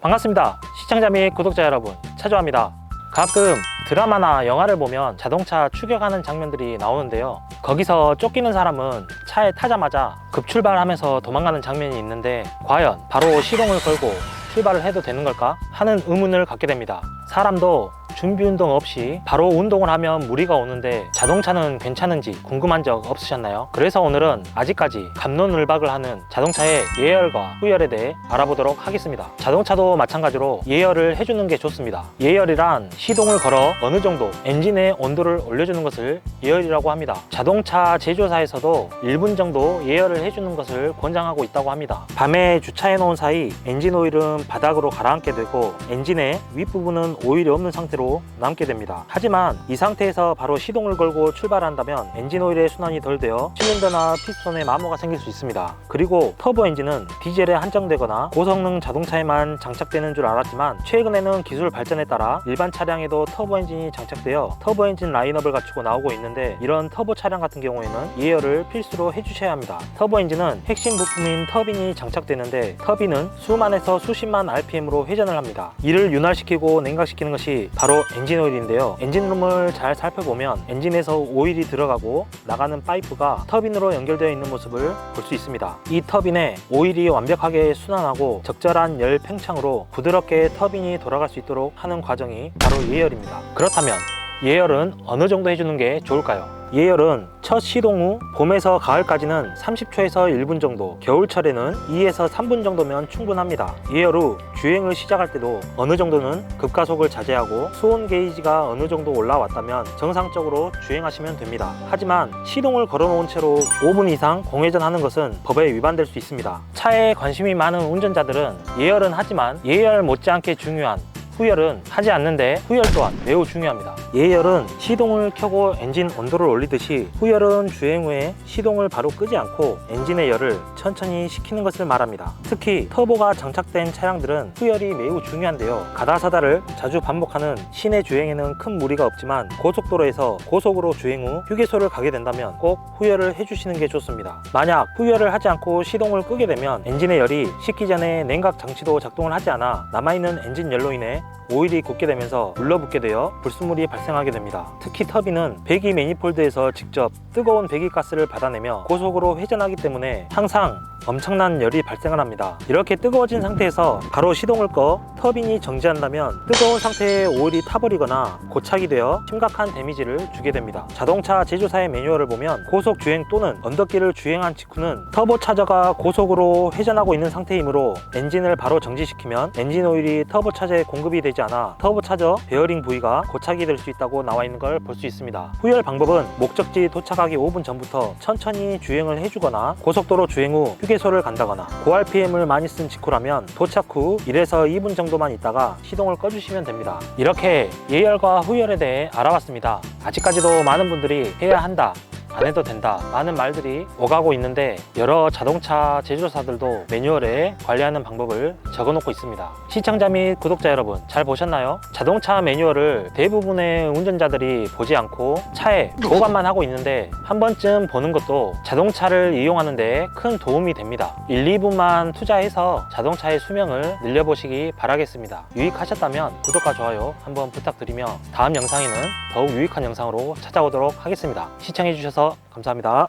반갑습니다. 시청자 및 구독자 여러분, 차주합니다. 가끔 드라마나 영화를 보면 자동차 추격하는 장면들이 나오는데요. 거기서 쫓기는 사람은 차에 타자마자 급출발하면서 도망가는 장면이 있는데 과연 바로 시동을 걸고 출발을 해도 되는 걸까 하는 의문을 갖게 됩니다. 사람도 준비 운동 없이 바로 운동을 하면 무리가 오는데 자동차는 괜찮은지 궁금한 적 없으셨나요? 그래서 오늘은 아직까지 감론을박을 하는 자동차의 예열과 후열에 대해 알아보도록 하겠습니다. 자동차도 마찬가지로 예열을 해주는 게 좋습니다. 예열이란 시동을 걸어 어느 정도 엔진의 온도를 올려주는 것을 예열이라고 합니다. 자동차 제조사에서도 1분 정도 예열을 해주는 것을 권장하고 있다고 합니다. 밤에 주차해 놓은 사이 엔진 오일은 바닥으로 가라앉게 되고 엔진의 윗부분은 오일이 없는 상태로 남게 됩니다. 하지만 이 상태에서 바로 시동을 걸고 출발한다면 엔진 오일의 순환이 덜 되어 실린더나 피스톤에 마모가 생길 수 있습니다. 그리고 터보 엔진은 디젤에 한정되거나 고성능 자동차에만 장착되는 줄 알았지만 최근에는 기술 발전에 따라 일반 차량에도 터보 엔진이 장착되어 터보 엔진 라인업을 갖추고 나오고 있는데 이런 터보 차량 같은 경우에는 예열을 필수로 해주셔야 합니다. 터보 엔진은 핵심 부품인 터빈이 장착되는데 터빈은 수만에서 수십만 RPM으로 회전을 합니다. 이를 윤활시키고 냉각시키는 것이 바로 엔진 오일인데요. 엔진룸을 잘 살펴보면 엔진에서 오일이 들어가고 나가는 파이프가 터빈으로 연결되어 있는 모습을 볼 수 있습니다. 이 터빈에 오일이 완벽하게 순환하고 적절한 열 팽창으로 부드럽게 터빈이 돌아갈 수 있도록 하는 과정이 바로 예열입니다. 그렇다면 예열은 어느 정도 해주는 게 좋을까요? 예열은 첫 시동 후 봄에서 가을까지는 30초에서 1분 정도, 겨울철에는 2에서 3분 정도면 충분합니다. 예열 후 주행을 시작할 때도 어느 정도는 급가속을 자제하고 수온 게이지가 어느 정도 올라왔다면 정상적으로 주행하시면 됩니다. 하지만 시동을 걸어놓은 채로 5분 이상 공회전하는 것은 법에 위반될 수 있습니다. 차에 관심이 많은 운전자들은 예열은 하지만 예열 못지않게 중요한 후열은 하지 않는데 후열 또한 매우 중요합니다. 예열은 시동을 켜고 엔진 온도를 올리듯이 후열은 주행 후에 시동을 바로 끄지 않고 엔진의 열을 천천히 식히는 것을 말합니다. 특히 터보가 장착된 차량들은 후열이 매우 중요한데요. 가다사다를 자주 반복하는 시내 주행에는 큰 무리가 없지만 고속도로에서 고속으로 주행 후 휴게소를 가게 된다면 꼭 후열을 해주시는 게 좋습니다. 만약 후열을 하지 않고 시동을 끄게 되면 엔진의 열이 식기 전에 냉각 장치도 작동을 하지 않아 남아있는 엔진 열로 인해 오일이 굳게 되면서 눌러붙게 되어 불순물이 발생하게 됩니다. 특히 터빈은 배기 매니폴드에서 직접 뜨거운 배기가스를 받아내며 고속으로 회전하기 때문에 항상 엄청난 열이 발생을 합니다. 이렇게 뜨거워진 상태에서 바로 시동을 꺼 터빈이 정지한다면 뜨거운 상태에 오일이 타버리거나 고착이 되어 심각한 데미지를 주게 됩니다. 자동차 제조사의 매뉴얼을 보면 고속 주행 또는 언덕길을 주행한 직후는 터보 차저가 고속으로 회전하고 있는 상태이므로 엔진을 바로 정지시키면 엔진 오일이 터보 차저에 공급이 되지 않아 터보 차저 베어링 부위가 고착이 될 수 있다고 나와 있는 걸 볼 수 있습니다. 후열 방법은 목적지 도착하기 5분 전부터 천천히 주행을 해주거나 고속도로 주행 후 휴게소를 간다거나 고RPM을 많이 쓴 직후라면 도착 후 1에서 2분 정도만 있다가 시동을 꺼주시면 됩니다. 이렇게 예열과 후열에 대해 알아봤습니다. 아직까지도 많은 분들이 해야 한다. 안 해도 된다. 많은 말들이 오가고 있는데 여러 자동차 제조사들도 매뉴얼에 관리하는 방법을 적어놓고 있습니다. 시청자 및 구독자 여러분 잘 보셨나요? 자동차 매뉴얼을 대부분의 운전자들이 보지 않고 차에 보관만 하고 있는데 한 번쯤 보는 것도 자동차를 이용하는 데 큰 도움이 됩니다. 1, 2분만 투자해서 자동차의 수명을 늘려보시기 바라겠습니다. 유익하셨다면 구독과 좋아요 한번 부탁드리며 다음 영상에는 더욱 유익한 영상으로 찾아오도록 하겠습니다 감사합니다